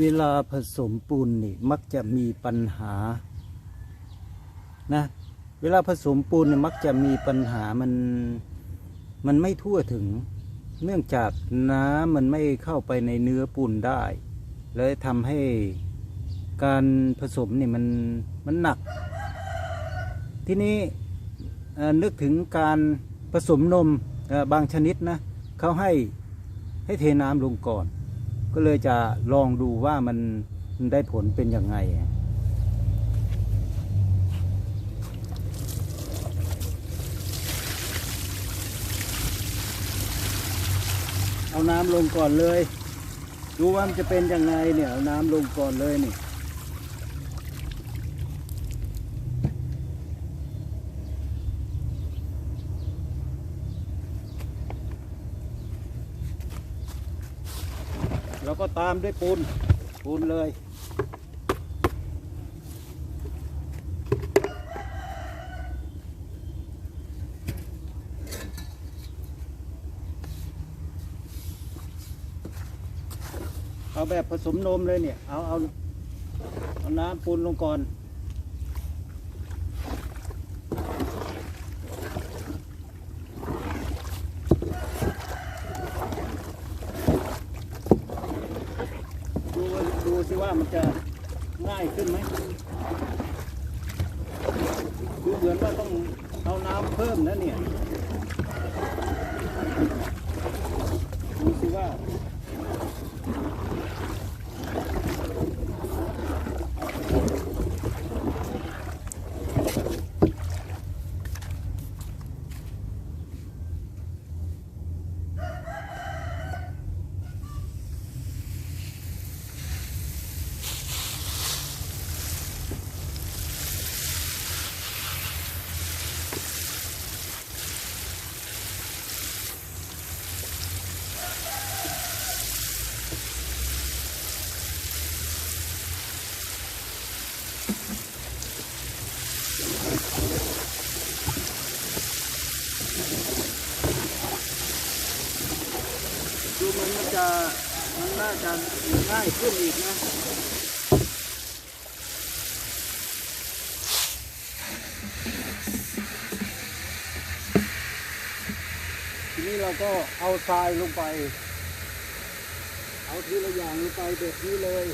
เวลาผสมปูนนี่มักจะมีปัญหานะเวลาผสมปูนเนี่ยมักจะมีปัญหามันมันไม่ทั่วถึง เนื่องจากน้ำมันไม่เข้าไปในเนื้อปูนได้เลยทำให้การผสมนี่มันมันหนัก ทีนี้เอ่อนึกถึงการผสมนมเอ่อบางชนิดนะเขาให้ให้เทน้ำลงก่อน ก็เลยจะลองดูว่ามันได้ผลเป็นยังไงเอาน้ำลงก่อนเลย ดูว่ามันจะเป็นยังไงเนี่ย เอาน้ำลงก่อนเลยนี่ แล้วก็ตามด้วยปูนปูนเลย เอาแบบผสมนมเลยเนี่ย เอาเอาเอาน้ำปูนลงก่อน ดูว่าดู สิว่ามันจะง่ายขึ้นไหมดูเหมือนว่าต้องเอาน้ำเพิ่มนะเนี่ย ดูมันมันจะ มันน่าจะง่ายขึ้นอีกนะทีนี้เราก็เอาทรายลงไป เอาทีละอย่างลงไปแบบนี้เลย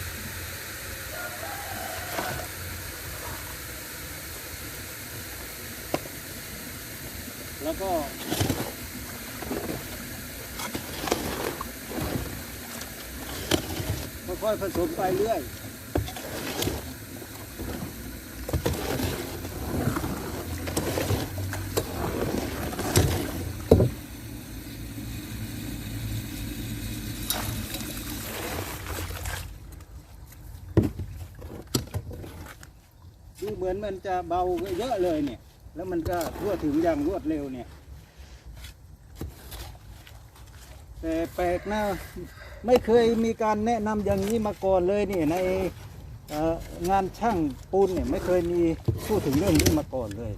แล้วก็ค่อยๆผสมไปเรื่อยดูเหมือนมันจะเบาเยอะเลยเนี่ย แล้วมันก็ทั่วถึงอย่างรวดเร็วเนี่ย แต่แปลกนะไม่เคยมีการแนะนำอย่างนี้มาก่อนเลยนี่ในงานช่างปูนเนี่ยไม่เคยมีพูดถึงเรื่องนี้มาก่อนเลย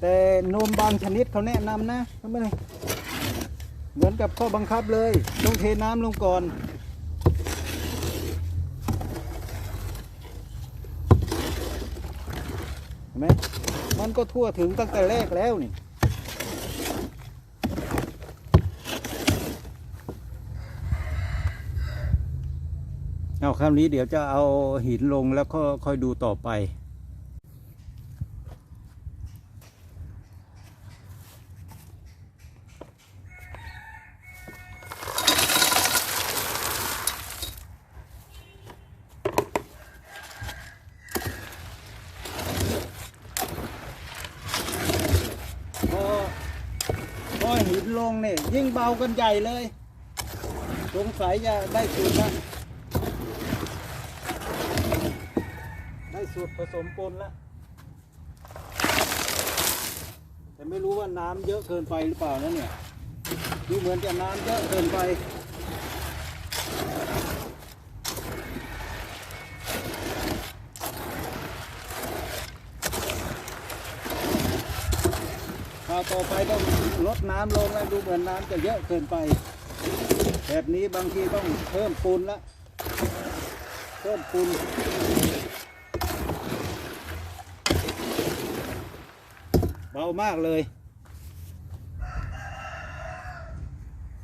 แต่นมบางชนิดเขาแนะนำนะเขาไม่เหมือนกับข้อบังคับเลยต้องเทน้ำลงก่อน เห็น ไหมมันก็ทั่วถึงตั้งแต่แรกแล้วนี่เอาคราวนี้เดี๋ยวจะเอาหินลงแล้วก็ค่อยดูต่อไป พอ้อหินลงเนี่ยยิ่งเบากันใหญ่เลย สงสัยจะได้สูตรละได้สูตรผสมปนละแต่ไม่รู้ว่าน้ำเยอะเกินไปหรือเปล่านะเนี่ยดูเหมือนจะน้ำเยอะเกินไป ต่อไปต้องลดน้ำลงแล้วดูเหมือนน้ำจะเยอะเกินไป แบบนี้บางทีต้องเพิ่มปูนละเพิ่มปูนเบามากเลย